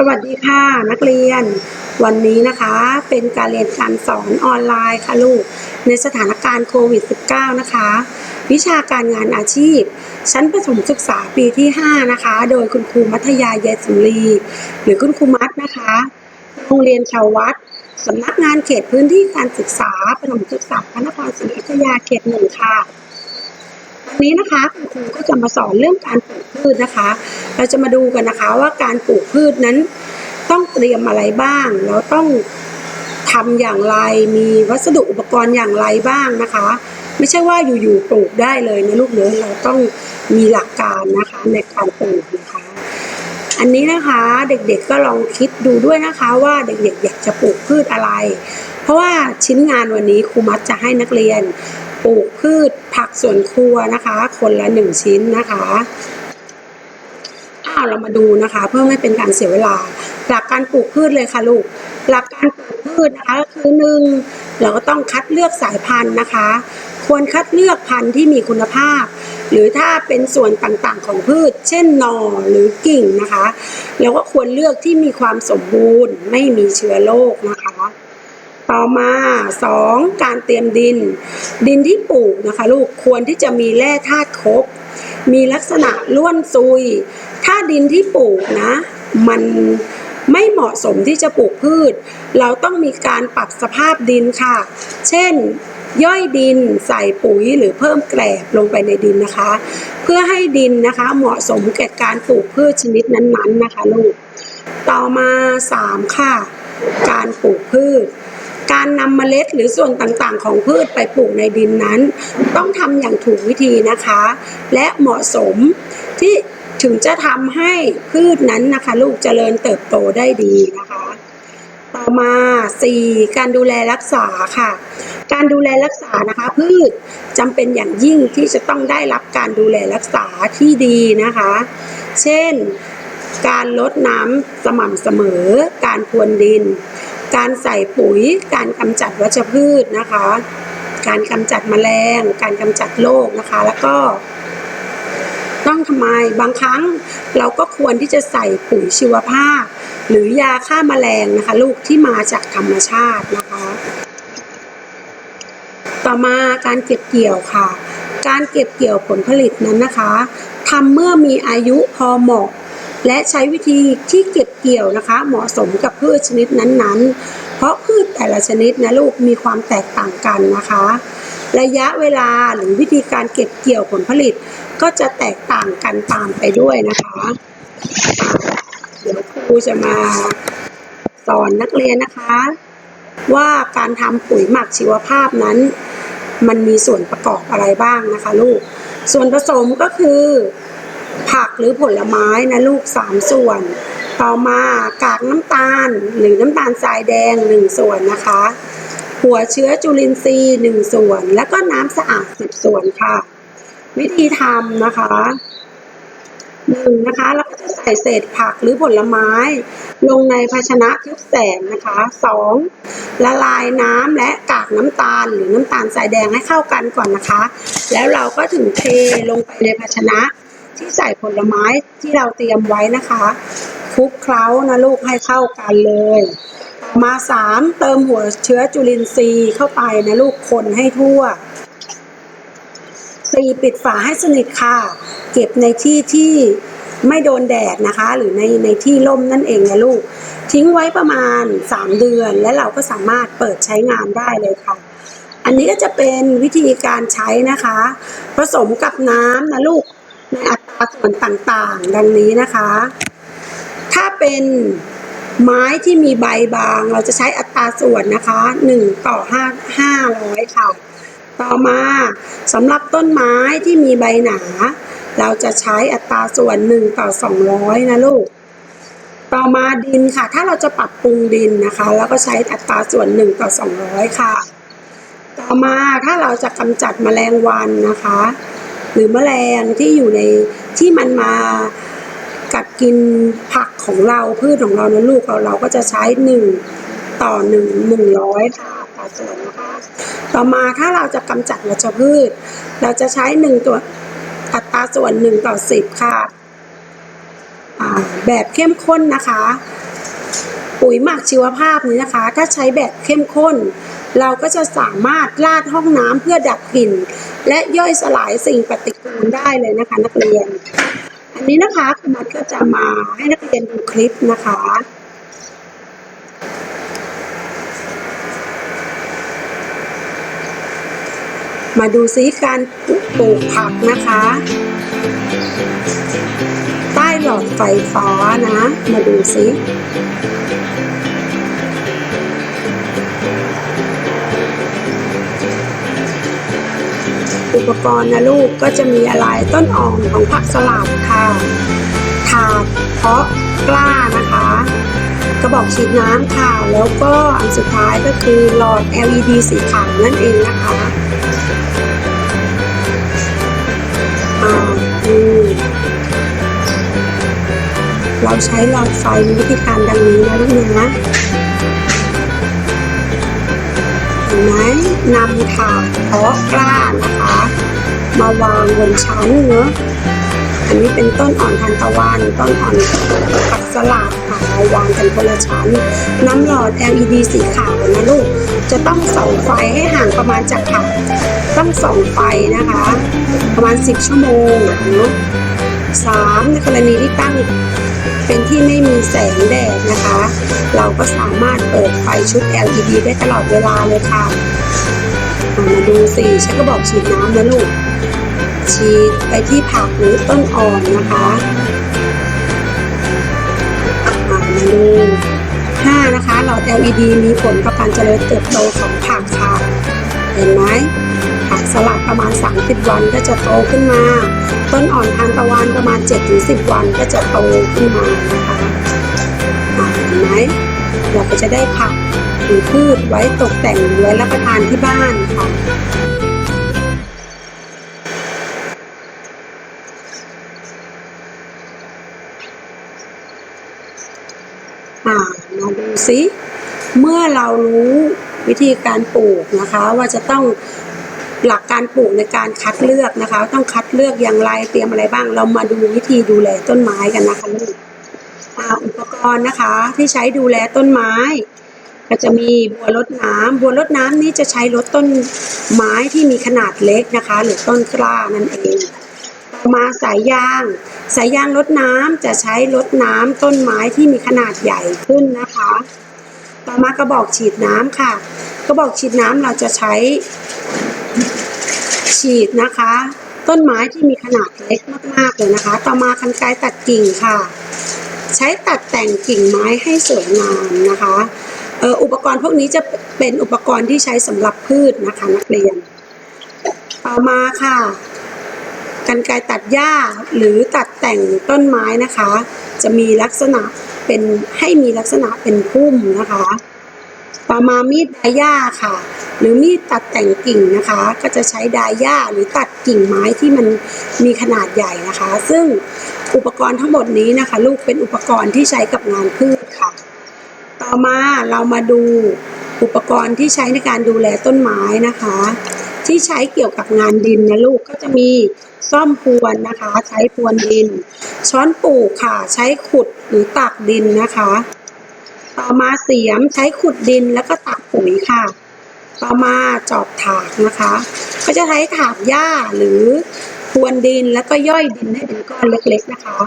สวัสดีค่ะนักเรียน วันนี้นะคะเป็นการเรียนการสอนออนไลน์ค่ะลูก ในสถานการณ์โควิด -19 นะคะ วิชาการงานอาชีพ ชั้นประถมศึกษาปีที่ 5 นะคะ โดยคุณครูมัธยาเยสุรี หรือคุณครูมัดนะคะ โรงเรียนชาววัดสำนักงานเขตพื้นที่การศึกษาประถมศึกษาพระนครศรีอยุธยาเขตหนึ่งค่ะ วันนี้นะคะคุณครูก็จะมาสอนเรื่องการปลูกพืชนะคะ เราจะมาดูกันนะคะว่าการปลูกพืชนั้น ต้องเตรียมอะไรบ้าง แล้วต้องทำอย่างไร มีวัสดุอุปกรณ์อย่างไรบ้างนะคะ ไม่ใช่ว่าอยู่ๆปลูกได้เลยนะลูกเนื้อเราต้องมีหลักการนะคะในการปลูกนะคะอันนี้นะคะเด็กๆก็ลองคิดดูด้วยนะคะว่าเด็กๆอยากจะปลูกพืชอะไร เพราะว่าชิ้นงานวันนี้ครูมัดจะให้นักเรียน ปลูกพืชผักสวนครัวนะคะ คนละหนึ่งชิ้นนะคะอ้าวเรามาดูนะคะ เพื่อไม่เป็นการเสียเวลา หลักการปลูกพืชเลยค่ะลูกหลักการปลูกพืชนะคะก็คือหนึ่งเราก็ต้องคัดเลือกสายพันธุ์นะคะ ควรคัดเลือกพันธุ์ที่มีคุณภาพ หรือถ้าเป็นส่วนต่างๆของพืช เช่นหน่อหรือกิ่งนะคะเราก็ควรเลือกที่มีความสมบูรณ์ไม่มีเชื้อโรคนะคะ ต่อมาสองการเตรียมดิน ดินที่ปลูกนะคะลูกควรที่จะมีแร่ธาตุครบ มีลักษณะล้วนซุย ถ้าดินที่ปลูกนะ มันไม่เหมาะสมที่จะปลูกพืช เราต้องมีการปรับสภาพดินค่ะ เช่น ย่อยดินใส่ปุ๋ยหรือเพิ่มแกลบลงไปในดินนะคะ เพื่อให้ดินนะคะเหมาะสมแก่การปลูกพืชชนิดนั้นๆนะคะลูก ต่อมาสามค่ะ การปลูกพืช การนำเมล็ดหรือส่วนต่างๆ ของพืชไปปลูกในดินนั้น ต้องทำอย่างถูกวิธีนะคะ และเหมาะสมที่ถึงจะทำให้พืชนั้นนะคะ ลูกเจริญเติบโตได้ดีนะคะ ต่อมา 4. การดูแลรักษาค่ะ การดูแลรักษานะคะ พืชจำเป็นอย่างยิ่งที่จะต้องได้รับการดูแลรักษาที่ดีนะคะ เช่น การลดน้ำสม่ำเสมอ การพรวนดิน การใส่ปุ๋ย การกำจัดวัชพืชนะคะ การกำจัดแมลง การกำจัดโรคนะคะ แล้วก็ ต้องทำไมบางครั้งเราก็ควรที่จะใส่ปุ๋ยชีวภาพ หรือยาฆ่าแมลงนะคะ ลูกที่มาจากธรรมชาตินะคะ ต่อมาการเก็บเกี่ยวค่ะ การเก็บเกี่ยวผลผลิตนั้นนะคะทำเมื่อมีอายุพอเหมาะ และใช้วิธีที่เก็บเกี่ยวนะคะ เหมาะสมกับพืชชนิดนั้นๆ เพราะพืชแต่ละชนิดนะลูกมีความแตกต่างกันนะคะ ระยะเวลาหรือวิธีการเก็บเกี่ยวผลผลิตก็จะแตกต่างกันตามไปด้วยนะคะ เดี๋ยวครูจะมาสอนนักเรียนนะคะ ว่าการทำปุ๋ยหมักชีวภาพนั้น มันมีส่วนประกอบอะไรบ้างนะคะ ลูก ส่วนผสมก็คือ ผักหรือผลไม้นะลูกสามส่วน ต่อมากากน้ำตาลหรือน้ำตาลทรายแดงหนึ่งส่วนนะคะ หัวเชื้อจุลินทรีย์หนึ่งส่วน แล้วก็น้ำสะอาดสิบส่วนค่ะ วิธีทำนะคะหนึ่งนะคะเราก็จะใส่เศษผักหรือผลไม้ ลงในภาชนะทึบแสงนะคะสองละลายน้ำและกากน้ำตาลหรือน้ำตาลทรายแดงให้เข้ากันก่อนนะคะ แล้วเราก็ถึงเทลงไปในภาชนะ ที่ใส่ผลไม้ที่เราเตรียมไว้นะคะคลุกเคล้านะลูกให้เข้ากันเลย มาสามเติมหัวเชื้อจุลินทรีย์เข้าไปนะลูกคนให้ทั่วสี่ปิดฝาให้สนิทค่ะ เก็บในที่ที่ไม่โดนแดดนะคะ หรือในในที่ร่มนั่นเองนะลูก ทิ้งไว้ประมาณ 3 เดือน และเราก็สามารถเปิดใช้งานได้เลยค่ะ อันนี้ก็จะเป็นวิธีการใช้นะคะ ผสมกับน้ำนะลูก ในอัตราส่วนต่างๆ ดังนี้นะคะ ถ้าเป็นไม้ที่มีใบบาง เราจะใช้อัตราส่วนนะคะ1ต่อ5 500 ค่ะ ต่อมาสำหรับต้นไม้ที่มีใบหนา เราจะใช้อัตราส่วน 1 ต่อ 200 นะลูก ต่อมาดินค่ะ ถ้าเราจะปรับปรุงดินนะคะ แล้วก็ใช้อัตราส่วน 1 ต่อ 200 ค่ะ ต่อมาถ้าเราจะกำจัดแมลงวันนะคะ หรือแมลงที่อยู่ในที่มันมากัดกินผักของเราพืชของเรานะลูกเราเราก็จะใช้1ต่อ1 100ค่ะอัตราส่วนนะคะต่อมาถ้าเราจะกำจัดวัชพืช เราจะใช้หนึ่งตัวอัตราส่วนหนึ่งต่อสิบค่ะแบบเข้มข้นนะคะ ปุ๋ยหมักชีวภาพนี้นะคะ ถ้าใช้แบบเข้มข้น เราก็จะสามารถลาดห้องน้ำเพื่อดับกลิ่น และย่อยสลายสิ่งปฏิกูลได้เลยนะคะนักเรียน อันนี้นะคะคุณนัทก็จะมาให้นักเรียนดูคลิปนะคะมาดูซิการปลูกผักนะคะ ใต้หลอดไฟฟ้านะ มาดูซิ อุปกรณ์นะลูกก็จะมีอะไรต้นอ่อนของผักสลัดค่ะถาดเพาะกล้านะคะ กระบอกฉีดน้ำค่ะ แล้วก็อันสุดท้ายก็คือหลอด LED สีขาวนั่นเองนะคะอ่าอืมเราใช้หลอดไฟมีวิธีการดังนี้นะลูกนะ ห็นไหมนำถาดเพาะกล้านะคะ มาวางบนชั้นเนอะอันนี้เป็นต้นอ่อนทานตะวันต้นอ่อนผักสลัดค่ะเราวางกันคนละชั้น น้ำหลอด LED สีขาวนะลูก จะต้องส่องไฟให้ห่างประมาณจากผักต้องส่องไฟนะคะ ประมาณ 10 ชั่วโมงเนอะสามในกรณีที่ตั้งเป็นที่ไม่มีแสงแดดนะคะ เราก็สามารถเปิดไฟชุด LED ได้ตลอดเวลาเลยค่ะมาดูสิฉันก็บอกฉีดน้ำนะลูก ฉีดไปที่ผักหรือต้นอ่อนนะคะมาดู5นะคะหลอด LED มีผลต่อการเจริญเติบโตของผักค่ะ เห็นไหมผักสลัดประมาณ 30 วันก็จะโตขึ้นมา ต้นอ่อนทานตะวันประมาณ 7-10 วันก็จะโตขึ้นมานะคะอ่าเห็นไหม เราก็จะได้ผักหรือพืชไว้ตกแต่งไว้รับประทานที่บ้านค่ะอ่ามาดูซิเมื่อเรารู้วิธีการปลูกนะคะ ว่าจะต้องหลักการปลูกในการคัดเลือกนะคะ ต้องคัดเลือกอย่างไรเตรียมอะไรบ้าง เรามาดูวิธีดูแลต้นไม้กันนะคะลูก อุปกรณ์นะคะ ที่ใช้ดูแลต้นไม้ ก็จะมีบัวรดน้ำบัวรดน้ำนี้จะใช้รดต้นไม้ที่มีขนาดเล็กนะคะ หรือต้นกล้านั่นเองต่อมาสายยาง สายยางรดน้ำจะใช้รดน้ำต้นไม้ที่มีขนาดใหญ่ขึ้นนะคะ ต่อมากระบอกฉีดน้ำค่ะ กระบอกฉีดน้ำเราจะใช้ฉีดนะคะ ต้นไม้ที่มีขนาดเล็กมากๆเลยนะคะ ต่อมาคันไกรตัดกิ่งค่ะ ใช้ตัดแต่งกิ่งไม้ให้สวยงามนะคะอุปกรณ์พวกนี้จะเป็นอุปกรณ์ที่ใช้สำหรับพืชนะคะนักเรียน ต่อมาค่ะกันไกรตัดหญ้าหรือตัดแต่งต้นไม้นะคะ จะมีลักษณะเป็นให้มีลักษณะเป็นพุ่มนะคะ ต่อมามีดดายย่าค่ะ หรือมีดตัดแต่งกิ่งนะคะ ก็จะใช้ดายย่าหรือตัดกิ่งไม้ที่มันมีขนาดใหญ่นะคะ ซึ่ง อุปกรณ์ทั้งหมดนี้นะคะ ลูกเป็นอุปกรณ์ที่ใช้กับงานพืชค่ะ ต่อมาเรามาดูอุปกรณ์ที่ใช้ในการดูแลต้นไม้นะคะ ที่ใช้เกี่ยวกับงานดินนะลูกก็จะมีซ่อมพรวนนะคะ ใช้พรวนดิน ช้อนปลูกค่ะ ใช้ขุดหรือตักดินนะคะ ต่อมาเสียมใช้ขุดดินแล้วก็ตักปุ๋ยค่ะ ต่อมาจอบถากนะคะ ก็จะใช้ถากหญ้าหรือ วนดินแล้วก็ย่อยดินให้เป็นก้อนเล็กๆนะคะ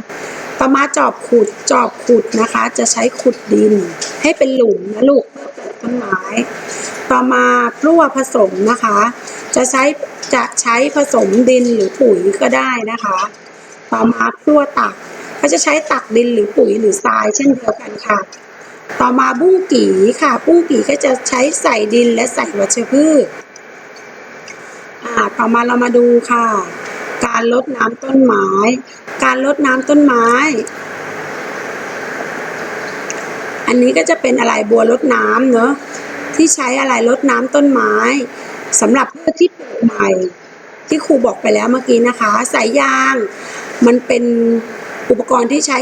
ต่อมาจอบขุดจอบขุดนะคะ จะใช้ขุดดิน ให้เป็นหลุมนะลูกเพื่อปลูกต้นไม้ ต่อมาพลั่วผสมนะคะ จะใช้จะใช้ผสมดินหรือปุ๋ยก็ได้นะคะ ต่อมาพลั่วตักก็จะใช้ตักดินหรือปุ๋ยหรือทรายเช่นเดียวกันค่ะต่อมาบุ้งกี่ค่ะ บุ้งกี่ก็จะใช้ใส่ดินและใส่วัชพืช อ่า ต่อมาเรามาดูค่ะ การลดน้ำต้นไม้ การลดน้ำต้นไม้ อันนี้ก็จะเป็นอะไรบัวลดน้ำเนอะที่ใช้อะไรลดน้ำต้นไม้สำหรับพืชที่ปลูกใหม่ ที่ครูบอกไปแล้วเมื่อกี้นะคะสายยาง มันเป็นอุปกรณ์ที่ใช้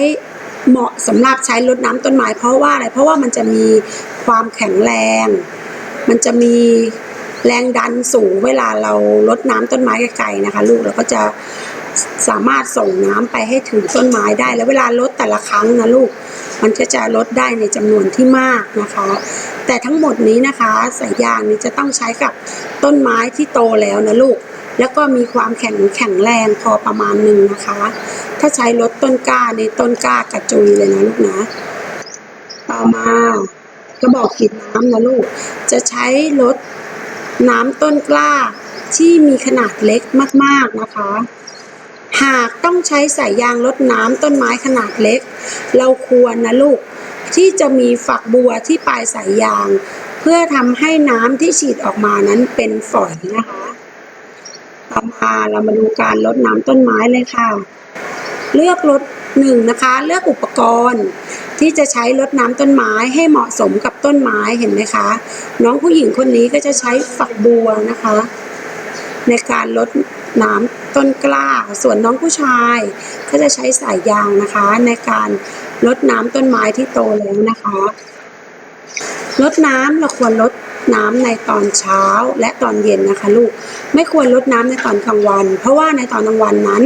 เหมาะสำหรับใช้รดน้ำต้นไม้เพราะว่าอะไรเพราะว่ามันจะมีความแข็งแรง มันจะมี แรงดันสูงเวลาเรารดน้ำต้นไม้ไกลๆนะคะ ลูกเราก็จะสามารถส่งน้ำไปให้ถึงต้นไม้ได้ แล้วเวลาลดแต่ละครั้งนะลูก มันก็จะลดได้ในจำนวนที่มากนะคะ แต่ทั้งหมดนี้นะคะสายยางนี้จะต้องใช้กับต้นไม้ที่โตแล้วนะลูก แล้วก็มีความแข็งแข็งแรงพอประมาณหนึ่งนะคะ ถ้าใช้ลดต้นกล้าในต้นกล้ากระจุยเลยนะลูกนะ ต่อมากระบอกฉีดน้ำนะลูก จะใช้ลด น้ำต้นกล้าที่มีขนาดเล็กมากๆนะคะ หากต้องใช้สายยางลดน้ำต้นไม้ขนาดเล็ก เราควรนะลูกที่จะมีฝักบัวที่ปลายสายยาง เพื่อทำให้น้ำที่ฉีดออกมานั้นเป็นฝอยนะคะต่อมาเรามาดูการลดน้ำต้นไม้เลยค่ะ เลือกลดหนึ่งนะคะ เลือกอุปกรณ์ ที่จะใช้ลดน้ำต้นไม้ให้เหมาะสมกับต้นไม้เห็นไหมคะ น้องผู้หญิงคนนี้ก็จะใช้ฝักบัวนะคะ ในการลดน้ำต้นกล้า ส่วนน้องผู้ชายก็จะใช้สายยางนะคะ ในการลดน้ำต้นไม้ที่โตแล้วนะคะลดน้ำเราควรลดน้ำในตอนเช้าและตอนเย็นนะคะ ลูกไม่ควรลดน้ำในตอนกลางวัน เพราะว่าในตอนกลางวันนั้น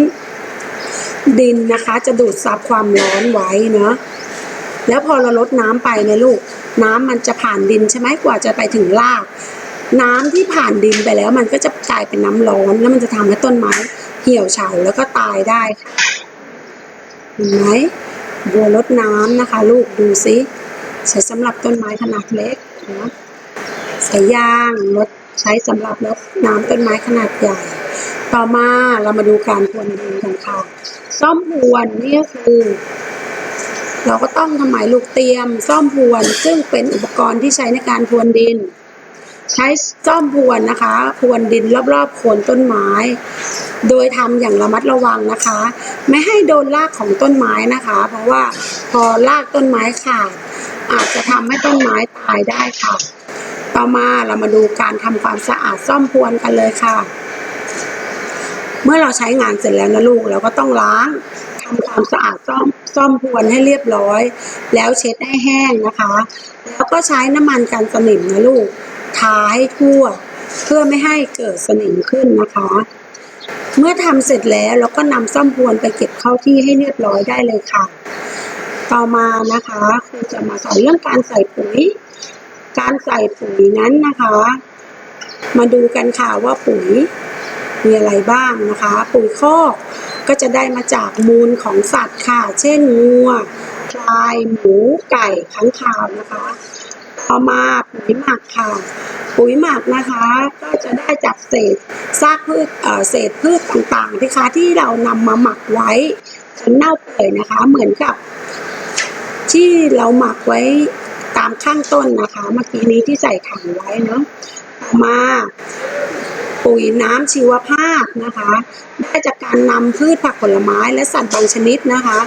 ดินนะคะจะดูดซับความร้อนไว้เนาะ แล้วพอเราลดน้ำไปนะลูก น้ำมันจะผ่านดินใช่ไหมกว่าจะไปถึงราก น้ำที่ผ่านดินไปแล้ว มันก็จะกลายเป็นน้ำร้อน แล้วมันจะทำให้ต้นไม้เหี่ยวเฉาแล้วก็ตายได้ค่ะเห็นไหมบัวลดน้ำนะคะ ลูกดูซิใช้สำหรับต้นไม้ขนาดเล็กนะใสายางลดใช้สำหรับลดน้ำต้นไม้ขนาดใหญ่ ต่อมาเรามาดูการพรวนดินกันค่ะซ่อมพรวนนี่ก็คือ เราก็ต้องทำหมายลูกเตรียมซ่อมพรวน ซึ่งเป็นอุปกรณ์ที่ใช้ในการพรวนดิน ใช้ซ่อมพรวนนะคะพรวนดินรอบๆโคนต้นไม้ โดยทำอย่างระมัดระวังนะคะ ไม่ให้โดนรากของต้นไม้นะคะ เพราะว่าพอรากต้นไม้ขาดอาจจะทำให้ต้นไม้ตายได้ค่ะ ต่อมาเรามาดูการทำความสะอาดซ่อมพรวนกันเลยค่ะ เมื่อเราใช้งานเสร็จแล้วนะลูกเราก็ต้องล้าง ทำความสะอาดซ่อมซ่อมพรวนให้เรียบร้อย แล้วเช็ดให้แห้งนะคะ แล้วก็ใช้น้ำมันกันสนิมนะลูกทาให้ทั่ว เพื่อไม่ให้เกิดสนิมขึ้นนะคะ เมื่อทำเสร็จแล้วเราก็นำซ่อมพรวนไปเก็บเข้าที่ให้เรียบร้อยได้เลยค่ะ ต่อมานะคะครูจะมาสอนเรื่องการใส่ปุ๋ย การใส่ปุ๋ยนั้นนะคะ มาดูกันค่ะว่าปุ๋ยมีอะไรบ้างนะคะ ปุ๋ยคอก ก็จะได้มาจากมูลของสัตว์ค่ะ เช่นงัวควายหมูไก่ค้างคาวนะคะต่อมาปุ๋ยหมักค่ะ ปุ๋ยหมักนะคะก็จะได้จากเศษซากพืชเศษพืชต่างๆนะคะที่เรานำมาหมักไว้จนเน่าเปื่อยนะคะ เหมือนกับ ที่เราหมักไว้ตามข้างต้นนะคะ เมื่อกี้นี้ที่ใส่ถังไว้เนาะมา ปุ๋ยน้ำชีวภาพนะคะได้จากการนำพืชผักผลไม้และสัตว์บางชนิดนะคะ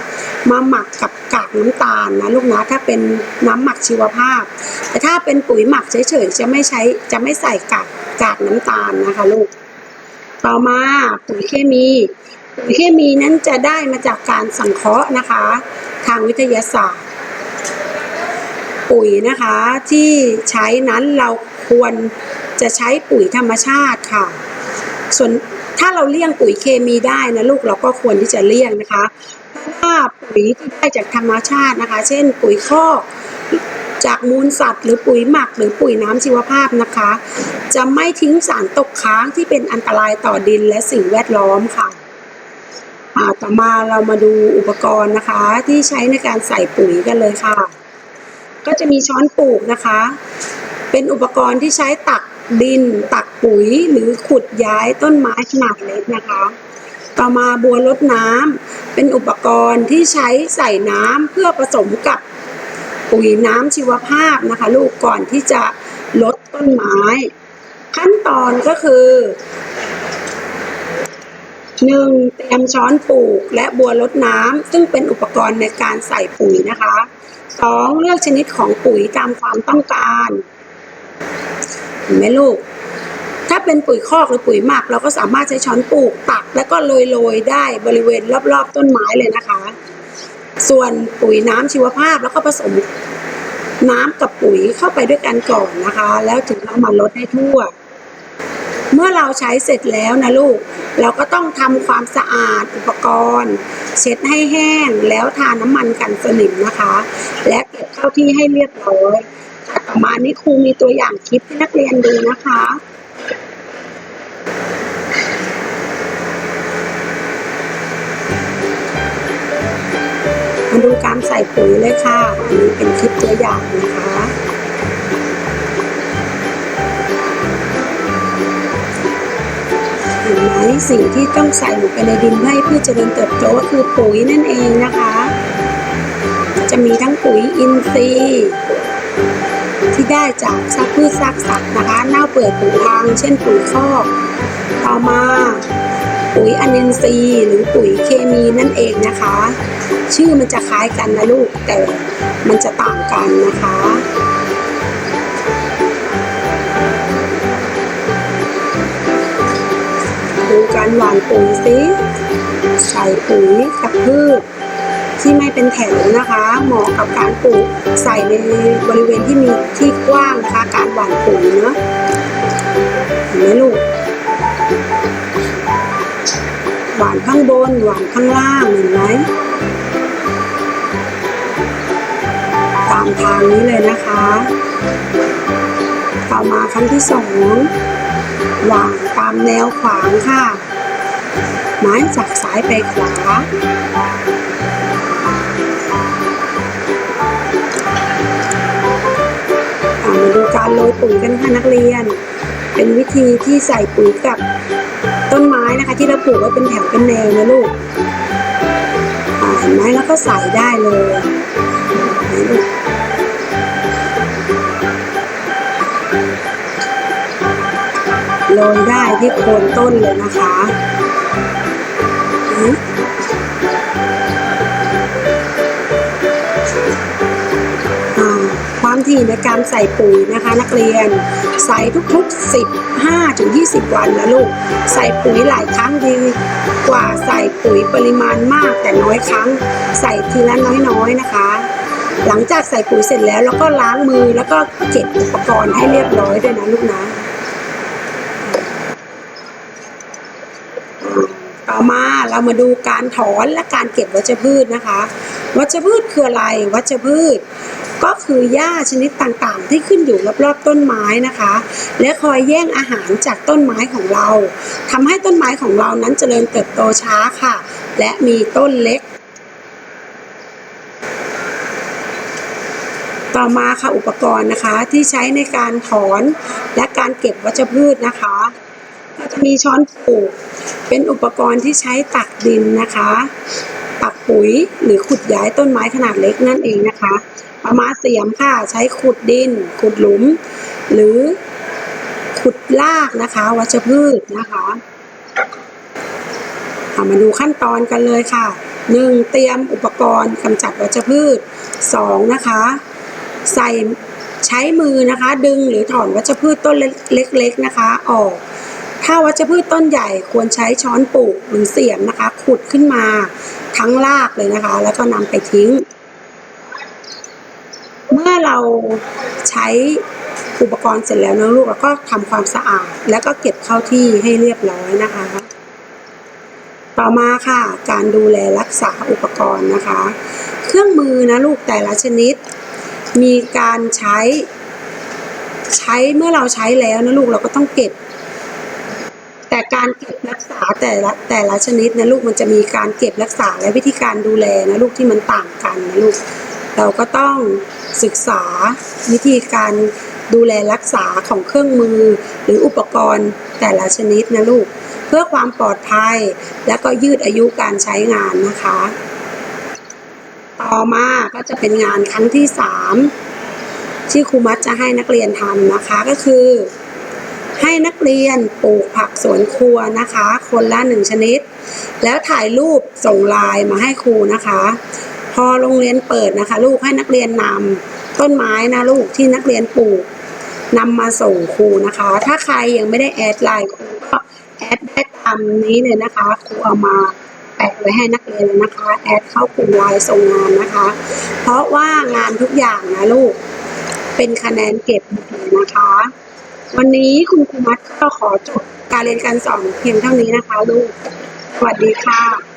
มาหมักกับกากน้ำตาลนะลูกนะถ้าเป็นน้ำหมักชีวภาพ แต่ถ้าเป็นปุ๋ยหมักเฉยๆจะไม่ใช้จะไม่ใส่กากกากน้ำตาลนะคะลูกต่อมาปุ๋ยเคมีปุ๋ยเคมีนั้นจะได้มาจากการสังเคราะห์นะคะ ทางวิทยาศาสตร์ ปุ๋ยนะคะที่ใช้นั้นเราควร จะใช้ปุ๋ยธรรมชาติค่ะ ส่วนถ้าเราเลี่ยงปุ๋ยเคมีได้นะลูกเราก็ควรที่จะเลี่ยงนะคะเพราะว่าปุ๋ยที่ได้จากธรรมชาตินะคะ เช่น ปุ๋ยคอกจากมูลสัตว์ หรือปุ๋ยหมักหรือปุ๋ยน้ำชีวภาพนะคะ จะไม่ทิ้งสารตกค้างที่เป็นอันตรายต่อดินและสิ่งแวดล้อมค่ะอ่าต่อมาเรามาดูอุปกรณ์นะคะ ที่ใช้ในการใส่ปุ๋ยกันเลยค่ะ ก็จะมีช้อนปลูกนะคะ เป็นอุปกรณ์ที่ใช้ตัก ดิน ตักปุ๋ยหรือขุดย้ายต้นไม้ขนาดเล็กนะคะ ต่อมาบัวลดน้ำเป็นอุปกรณ์ที่ใช้ใส่น้ำเพื่อผสมกับปุ๋ยน้ำชีวภาพนะคะ ลูกก่อนที่จะลดต้นไม้ ขั้นตอนก็คือหนึ่งเตรียมช้อนปลูกและบัวลดน้ำซึ่งเป็นอุปกรณ์ในการใส่ปุ๋ยนะคะสองเลือกชนิดของปุ๋ยตามความต้องการ เห็นไหมลูก ถ้าเป็นปุ๋ยคอกหรือปุ๋ยหมัก เราก็สามารถใช้ช้อนปลูกตัก แล้วก็โรยๆได้บริเวณรอบๆต้นไม้เลยนะคะ ส่วนปุ๋ยน้ำชีวภาพแล้วก็ผสมน้ำกับปุ๋ยเข้าไปด้วยกันก่อนนะคะ แล้วถึงเอามาลดให้ทั่ว เมื่อเราใช้เสร็จแล้วนะลูก เราก็ต้องทำความสะอาดอุปกรณ์ เช็ดให้แห้งแล้วทาน้ำมันกันสนิมนะคะ และเก็บเข้าที่ให้เรียบร้อย ค่ะมาณนี้ครูมีตัวอย่างคลิปให้นักเรียนดูนะคะมาดูการใส่ปุ๋ยเลยค่ะ อันนี้เป็นคลิปตัวอย่างนะคะ เห็นไหมสิ่งที่ต้องใส่ลงไปในดินเพื่อให้พืชเจริญเติบโตก็คือปุ๋ยนั่นเองนะคะ จะมีทั้งปุ๋ยอินทรีย์ ที่ได้จากซากพืชซากสัตว์นะคะเน่าเปื่อยผุพังเช่นปุ๋ยคอกต่อมาปุ๋ยอนินทรีย์หรือปุ๋ยเคมีนั่นเองนะคะ ชื่อมันจะคล้ายกันนะลูกแต่มันจะต่างกันนะคะดูการหว่านปุ๋ยสิใส่ปุ๋ยกับพืช ที่ไม่เป็นแถวนะคะเหมาะกับการปลูกใส่ในบริเวณที่มีที่กว้างนะคะ การหว่านปุ๋ยเนาะเห็นไหมลูกหว่านข้างบนหว่านข้างล่างเห็นไหมตามทางนี้เลยนะคะ ต่อมาครั้งที่สองหวานตามแนวขวางค่ะ ไม้จากซ้ายไปขวา มาดูการโรยปุ๋ยกันค่ะนักเรียน เป็นวิธีที่ใส่ปุ๋ยกับต้นไม้นะคะ ที่เราปลูกไว้เป็นแถวเป็นแนวนะลูกเห็นไหมแล้วก็ใส่ได้เลยโรยได้ที่โคนต้นเลยนะคะ ความถี่ในการใส่ปุ๋ยนะคะ นักเรียน ใส่ทุกๆ 15ถึง20 วันนะลูก ใส่ปุ๋ยหลายครั้งดีกว่าใส่ปุ๋ยปริมาณมากแต่น้อยครั้ง ใส่ทีละน้อยๆนะคะ หลังจากใส่ปุ๋ยเสร็จแล้วแล้วก็ล้างมือแล้วก็เก็บอุปกรณ์ให้เรียบร้อยด้วยนะลูกนะต่อมาเรามาดูการถอนและการเก็บวัชพืชนะคะ วัชพืชคืออะไร วัชพืช ก็คือหญ้าชนิดต่างๆ ที่ขึ้นอยู่รอบๆต้นไม้นะคะ และคอยแย่งอาหารจากต้นไม้ของเราทำให้ต้นไม้ของเรานั้นเจริญเติบโตช้าค่ะ และมีต้นเล็ก ต่อมาค่ะอุปกรณ์นะคะที่ใช้ในการถอนและการเก็บวัชพืชนะคะก็จะมีช้อนปลูกเป็นอุปกรณ์ที่ใช้ตักดินนะคะ ตักปุ๋ยหรือขุดย้ายต้นไม้ขนาดเล็กนั่นเองนะคะประมาณเสียมค่ะใช้ขุดดิน ขุดหลุม หรือขุดลากนะคะ วัชพืชนะคะเอามาดูขั้นตอนกันเลยค่ะหนึ่งเตรียมอุปกรณ์กำจัดวัชพืชสองนะคะ ใส่ใช้มือนะคะ ดึงหรือถอนวัชพืชต้นเล็กๆนะคะ ออก ถ้าวัชพืชต้นใหญ่ควรใช้ช้อนปลูกหรือเสียมนะคะ ขุดขึ้นมา ทั้งรากเลยนะคะ แล้วก็นำไปทิ้ง เมื่อเราใช้อุปกรณ์เสร็จแล้วนะลูกเราก็ทำความสะอาด แล้วก็เก็บเข้าที่ให้เรียบร้อยนะคะ ต่อมาค่ะ การดูแลรักษาอุปกรณ์นะคะ เครื่องมือนะลูกแต่ละชนิด มีการใช้ ใช้เมื่อเราใช้แล้วนะลูกเราก็ต้องเก็บ การเก็บรักษาแต่ละแต่ละชนิดนะลูกมันจะมีการเก็บรักษาและวิธีการดูแลนะลูกที่มันต่างกันนะลูกเราก็ต้องศึกษาวิธีการดูแลรักษาของเครื่องมือ หรืออุปกรณ์แต่ละชนิดนะลูก เพื่อความปลอดภัย และก็ยืดอายุการใช้งานนะคะ ต่อมาก็จะเป็นงานครั้งที่สามที่ครูมัดจะให้นักเรียนทำนะคะก็คือ ให้นักเรียนปลูกผักสวนครัวนะคะ คนละหนึ่งชนิด แล้วถ่ายรูปส่งไลน์มาให้ครูนะคะ พอโรงเรียนเปิดนะคะ ลูกให้นักเรียนนำต้นไม้นะลูกที่นักเรียนปลูกนำมาส่งครูนะคะ ถ้าใครยังไม่ได้แอดไลน์ครูก็แอดได้ตามนี้เลยนะคะครูเอามาแปะไว้ให้นักเรียนนะคะ แอดเข้ากลุ่มไลน์ส่งงานนะคะ เพราะว่างานทุกอย่างนะลูก เป็นคะแนนเก็บนะคะ วันนี้คุณครูมัดก็ขอจบการเรียนการสอนเพียงเท่านี้นะคะลูก สวัสดีค่ะ